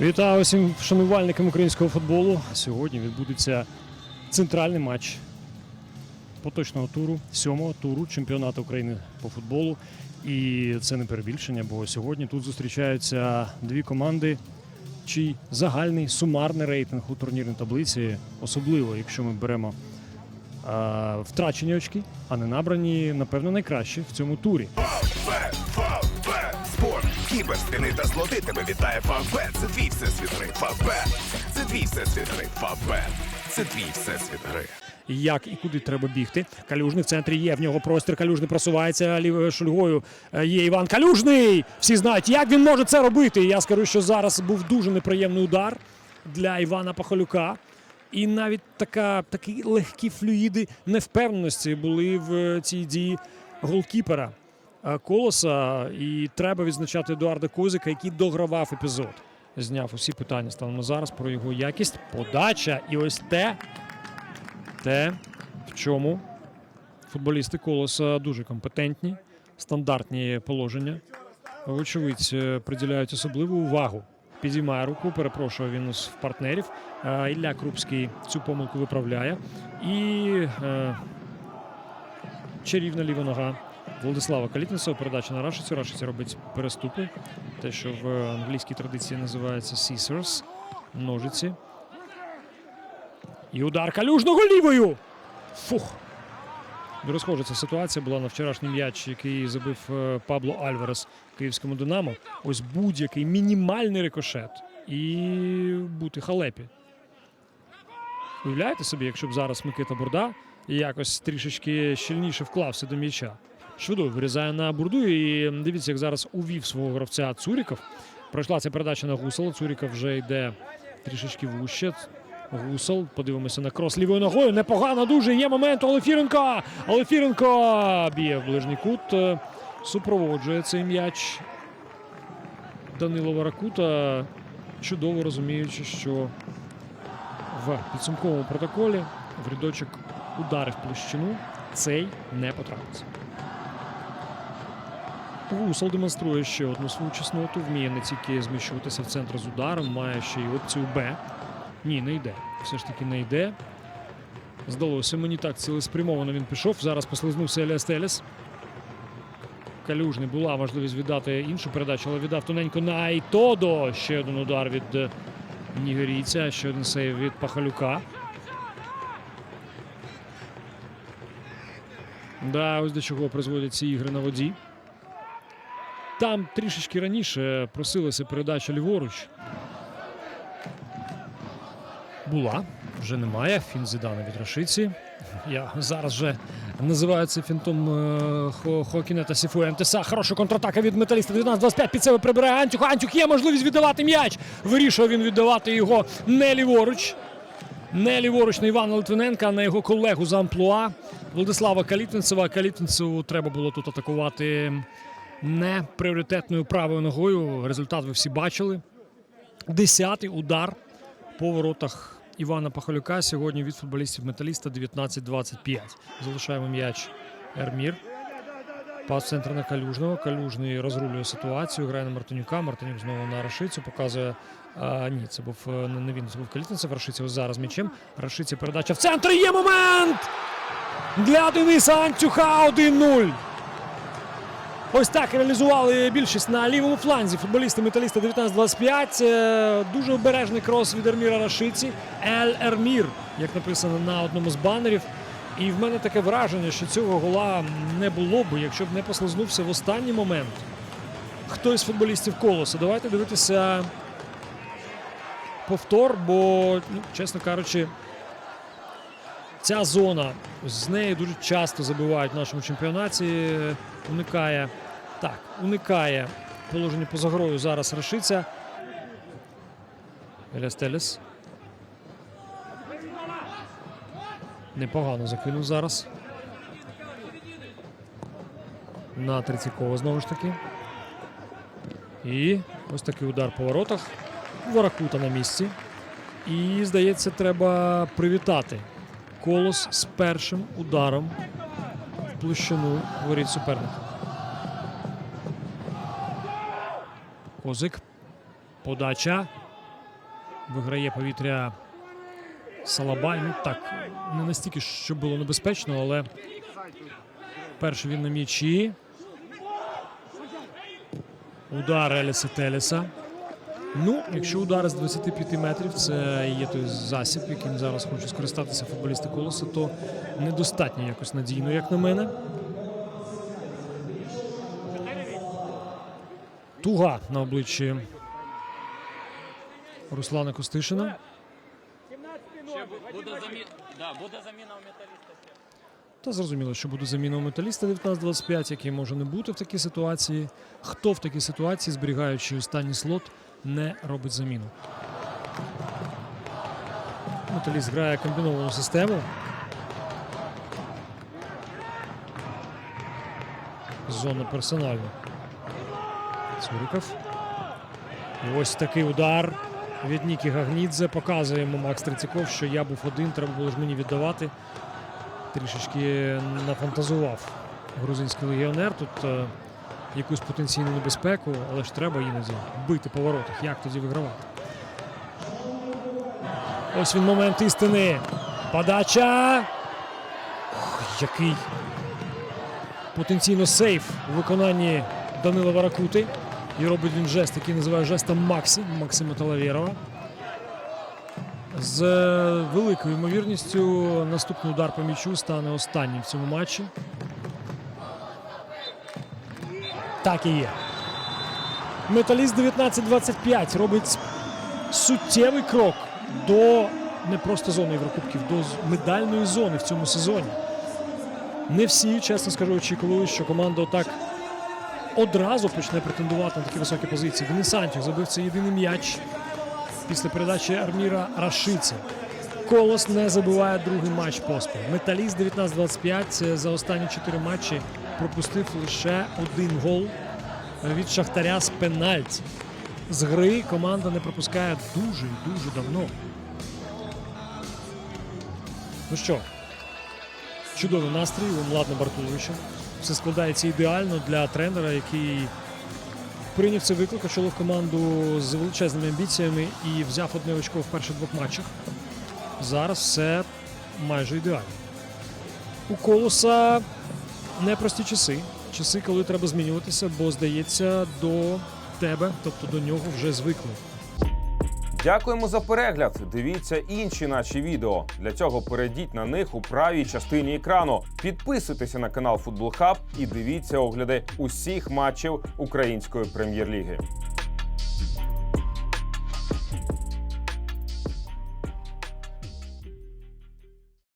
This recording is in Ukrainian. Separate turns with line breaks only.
Вітаю усім шанувальникам українського футболу. Сьогодні відбудеться центральний матч поточного туру, сьомого туру чемпіонату України по футболу. І це не перебільшення, бо сьогодні тут зустрічаються дві команди, чий загальний сумарний рейтинг у турнірній таблиці, особливо якщо ми беремо а, втрачені очки, а не набрані, напевно, найкращі в цьому турі.
Фе, фа, кібер, спини та злоти тебе вітає Фавбет. Це твій всесвіт гри. Фавбет. Це твій всесвіт гри. Фавбет. Це твій всесвіт гри.
як і куди треба бігти. Калюжний в центрі є. В нього простір. Калюжний просувається лівою шульгою. Е, Є Іван Калюжний. Всі знають, як він може це робити. Я скажу, що зараз був дуже неприємний удар для Івана Пахалюка. І навіть така, такі легкі флюїди невпевненості були в е, цій дії голкіпера е, Колоса. І треба відзначати Едуарда Козика, який догравав епізод. Зняв усі питання станом на зараз про його якість. Подача. І ось те, те, в чому футболісти колоса дуже компетентні, стандартні положення. Вочевидь, е, приділяють особливу увагу. Підіймає руку, перепрошую він з партнерів. Е, Ілля Крупський цю помилку виправляє. І е, чарівна ліва нога Владислава Калітницова. Передача на Рашицю. Рашиця робить переступи. Те, що в англійській традиції називається scissors, ножиці. І удар калюжного лівою. Фух. Розхожа ця ситуація була на вчорашній м'яч, який забив е, Пабло Альварес київському Динамо. Ось будь-який мінімальний рикошет і бути халепі. Уявляєте собі, якщо б зараз Микита Бурда якось трішечки щільніше вклався до м'яча. Швидо вирізає на бурду і дивіться, як зараз увів свого гравця Цуріков. Пройшла ця передача на Гусела. Цуріков вже йде трішечки вуще. Гусел, подивимося на крос лівою ногою. Непогано дуже. Є момент у Олефіренка. Олефіренко б'є в ближній кут. Супроводжує цей м'яч. Данило Варакута, чудово розуміючи, що в підсумковому протоколі в рядочок ударів площину цей не потрапиться. Гусел демонструє ще одну свою чесноту. Вміє не тільки зміщуватися в центр з ударом, має ще й опцію Б. Ні, не йде. Все ж таки не йде. Здалося мені так цілеспрямовано він пішов. Зараз послизнувся Еліас Телес. Калюжний була можливість віддати іншу передачу, але віддав тоненько на Айтодо. Ще один удар від е, нігерійця, ще один сейв від Пахалюка. Да, ось до чого призводять ці ігри на воді. Там трішечки раніше просилася передача ліворуч. Була, вже немає. Фін Зідана від Рашиці. Я зараз вже називаю це фінтом е, Хо- Хокіна та Сіфуентеса. Хороша контратака від металіста. 19-25 під себе прибирає Антюх. Антюх є можливість віддавати м'яч. Вирішує він віддавати його не ліворуч. Не ліворуч на Івана Литвиненка, а на його колегу з амплуа Владислава Калітвинцева. Калітвинцеву треба було тут атакувати не пріоритетною правою ногою. Результат ви всі бачили. Десятий удар по воротах Івана Пахалюка сьогодні від футболістів металіста 19-25. Залишаємо м'яч Ермір. Пас центр на Калюжного. Калюжний розрулює ситуацію. Грає на Мартинюка. Мартинюк знову на Рашицю. Показує. А, ні, це був е, не він, це був Калітницев. Рашиця зараз м'ячем. Рашиця передача в центр. Є момент! Для Дениса Антюха 1-0. Ось так реалізували більшість на лівому фланзі. Футболісти металіста 19-25. Е, Дуже обережний крос від Ерміра Рашиці. Ель Ермір, як написано на одному з банерів. І в мене таке враження, що цього гола не було б, якщо б не послизнувся в останній момент. Хтось з футболістів колоса. Давайте дивитися повтор, бо, ну, чесно кажучи, ця зона з неї дуже часто забивають в нашому чемпіонаті. Уникає так, уникає положення поза грою зараз Рашиця. Еляс Телес. Непогано закинув зараз. На Трицікова знову ж таки. І ось такий удар по воротах. Воракута на місці. І, здається, треба привітати колос з першим ударом в площину воріт суперника. Козик. Подача. Виграє повітря Салабай. Ну так, не настільки, щоб було небезпечно, але перший він на м'ячі. Удар Еліса Теліса. Ну, якщо удари з 25 метрів, це є той засіб, яким зараз хочуть скористатися футболісти колоса, то недостатньо якось надійно, як на мене. Туга на обличчі Руслана Костишина. Та зрозуміло, що буде заміна у металіста 19-25, який може не бути в такій ситуації. Хто в такій ситуації, зберігаючи останній слот, не робить заміну. Металіст грає комбіновану систему. Зона персональна. Цуриков. Ось такий удар від Нікі Гагнідзе. Показує йому Макс Трицьков, що я був один, треба було ж мені віддавати трішечки нафантазував грузинський легіонер. Тут е, якусь потенційну небезпеку, але ж треба іноді бити по воротах. Як тоді вигравати? Ось він момент істини. Подача. Ох, який потенційно сейф у виконанні Данила Варакути. І робить він жест, який називає жестом Максі Максима Талавєрова. З е, великою ймовірністю наступний удар по м'ячу стане останнім в цьому матчі. Так і є. Металіст 19-25 робить суттєвий крок до не просто зони Єврокубків, до медальної зони в цьому сезоні. Не всі, чесно скажу, очікували, що команда отак одразу почне претендувати на такі високі позиції. Денис Антюх забив цей єдиний м'яч після передачі Арміра Рашиці. Колос не забиває другий матч поспіль. Металіст 19-25 за останні чотири матчі пропустив лише один гол від Шахтаря з пенальті. З гри команда не пропускає дуже і дуже давно. Ну що, чудовий настрій у Младна Бартуловича. Все складається ідеально для тренера, який прийняв цей виклик, очолив команду з величезними амбіціями і взяв одне очко в перших двох матчах. Зараз все майже ідеально. У колоса непрості часи. Часи, коли треба змінюватися, бо здається, до тебе, тобто до нього, вже звикли.
Дякуємо за перегляд. Дивіться інші наші відео. Для цього перейдіть на них у правій частині екрану. Підписуйтеся на канал Футбол Хаб і дивіться огляди усіх матчів української прем'єр-ліги.